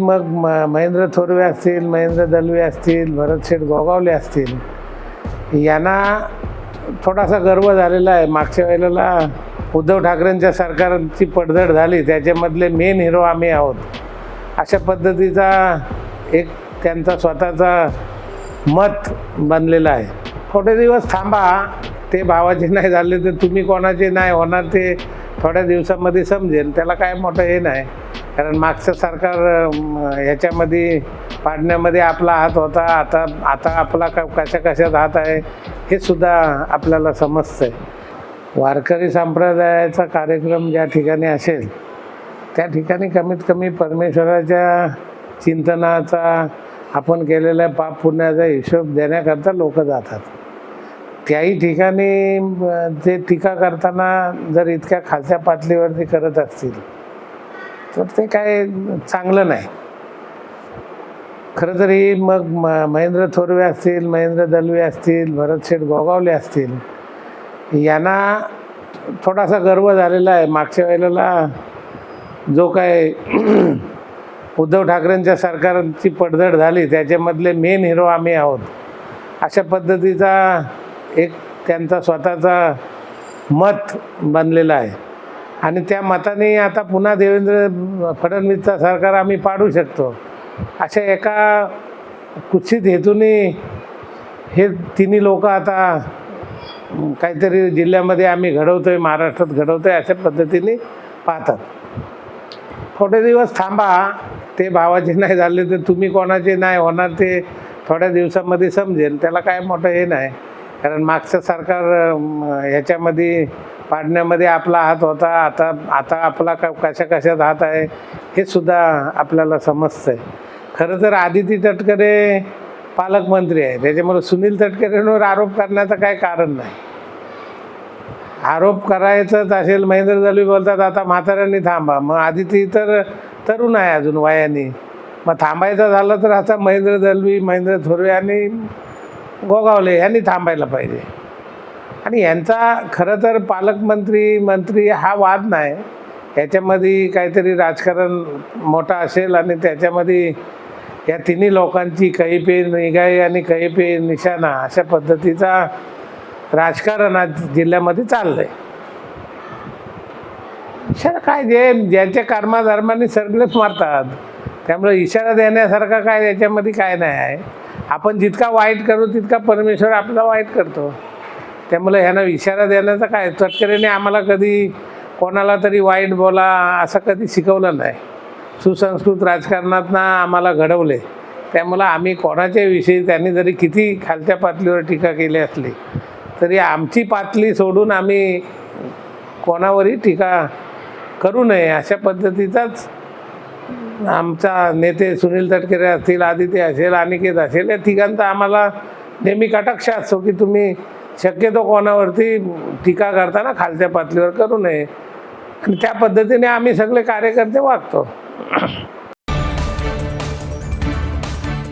मग म- महेंद्र थोरवे असतील महेंद्र दलवे असतील भरत शेठ गोगावले असतील. यांना थोडासा गर्व झालेला आहे. मागच्या वेळेला उद्धव ठाकरेंच्या सरकारची पडझड झाली. त्याच्यामधले मेन हिरो आम्ही आहोत. अशा पद्धतीचा एक त्यांचा स्वतःचा मत बनलेलं आहे. थोडे दिवस थांबा. ते भावाचे नाही झाले तर तुम्ही कोणाचे नाही होणार ते थोड्या दिवसामध्ये समजेल. त्याला काय मोठं हे नाही. कारण मागचं सरकार याच्यामध्ये ह्याच्यामध्ये पाडण्यामध्ये आपला हात होता. आता आता आपला क कशा कशात हात आहे हे सुद्धा आपल्याला समजतं आहे वारकरी संप्रदायाचा कार्यक्रम ज्या ठिकाणी असेल त्या ठिकाणी कमीत कमी परमेश्वराच्या चिंतनाचा आपण केलेल्या पाप पुण्याचा हिशोब देण्याकरता लोक जातात. त्याही ठिकाणी ते टीका करताना जर इतक्या खालच्या पातळीवरती करत असतील तर ते काय चांगलं नाही. खरं तरी मग म- महेंद्र थोरवे असतील महेंद्र दलवे असतील भरत शेठ गोगावले असतील यांना थोडासा गर्व झालेला आहे. मागच्या वेळेला जो काय उद्धव ठाकरेंच्या सरकारची पडझड झाली त्याच्यामधले मेन हिरो आम्ही आहोत. अशा पद्धतीचा एक त्यांचा स्वतःचा मत बनलेला आहे. आणि त्या मताने आता पुन्हा देवेंद्र फडणवीसचा सरकार आम्ही पाडू शकतो. अशा एका कुत्सित हेतूने हे तिन्ही लोक आता काहीतरी जिल्ह्यामध्ये आम्ही घडवतोय महाराष्ट्रात घडवतोय अशा पद्धतीने पाहतात. थोडे दिवस थांबा ते भावाचे नाही झाले तर तुम्ही कोणाचे नाही होणार ते थोड्या दिवसामध्ये समजेल. त्याला काय मोठं हे नाही. कारण मागचं सरकार ह्याच्यामध्ये पाडण्यामध्ये आपला हात होता आता आता आपला का कशा कशात हात आहे हे सुद्धा आपल्याला समजतं आहे खरं तर आदिती तटकरे पालकमंत्री आहे त्याच्यामुळे सुनील तटकरेंवर आरोप करण्याचं काय कारण नाही. आरोप करायचंच असेल महेंद्र दलवी बोलतात आता म्हाताऱ्यांनी थांबा. मग आदिती तर तरुण आहे अजून वयाने. मग थांबायचं झालं तर आता महेंद्र दलवी महेंद्र थोरवे आणि गोगावले यांनी थांबायला पाहिजे. आणि यांचा खरं तर पालकमंत्री मंत्री हा वाद नाही. याच्यामध्ये काहीतरी राजकारण मोठा असेल आणि त्याच्यामध्ये या तिन्ही लोकांची काही पे निगाई आणि काही पे निशाणा अशा पद्धतीचा राजकारण आज जिल्ह्यामध्ये चाललंय. इशारा काय? जे ज्यांच्या कर्माधर्माने सगळेच मारतात त्यामुळे इशारा देण्यासारखा काय याच्यामध्ये काय नाही आहे. आपण जितका वाईट करू तितका परमेश्वर आपला वाईट करतो. त्यामुळे ह्यांना इशारा देण्याचा काय तटकरेने आम्हाला कधी कोणाला तरी वाईट बोला असं कधी शिकवलं नाही. सुसंस्कृत राजकारणातना आम्हाला घडवले. त्यामुळं आम्ही कोणाच्या विषयी त्यांनी जरी किती खालच्या पातळीवर टीका केली असली तरी आमची पातळी सोडून आम्ही कोणावरही टीका करू नये अशा पद्धतीचाच आमचा नेते सुनील तटकरे असतील आदित्य असेल अनिकेत असेल या तिघांचा आम्हाला नेहमी कटाक्ष असतो की तुम्ही शक्यतो कोणावरती टीका करताना खालच्या पातळीवर करू नये. आणि त्या पद्धतीने आम्ही सगळे कार्यकर्ते वागतो.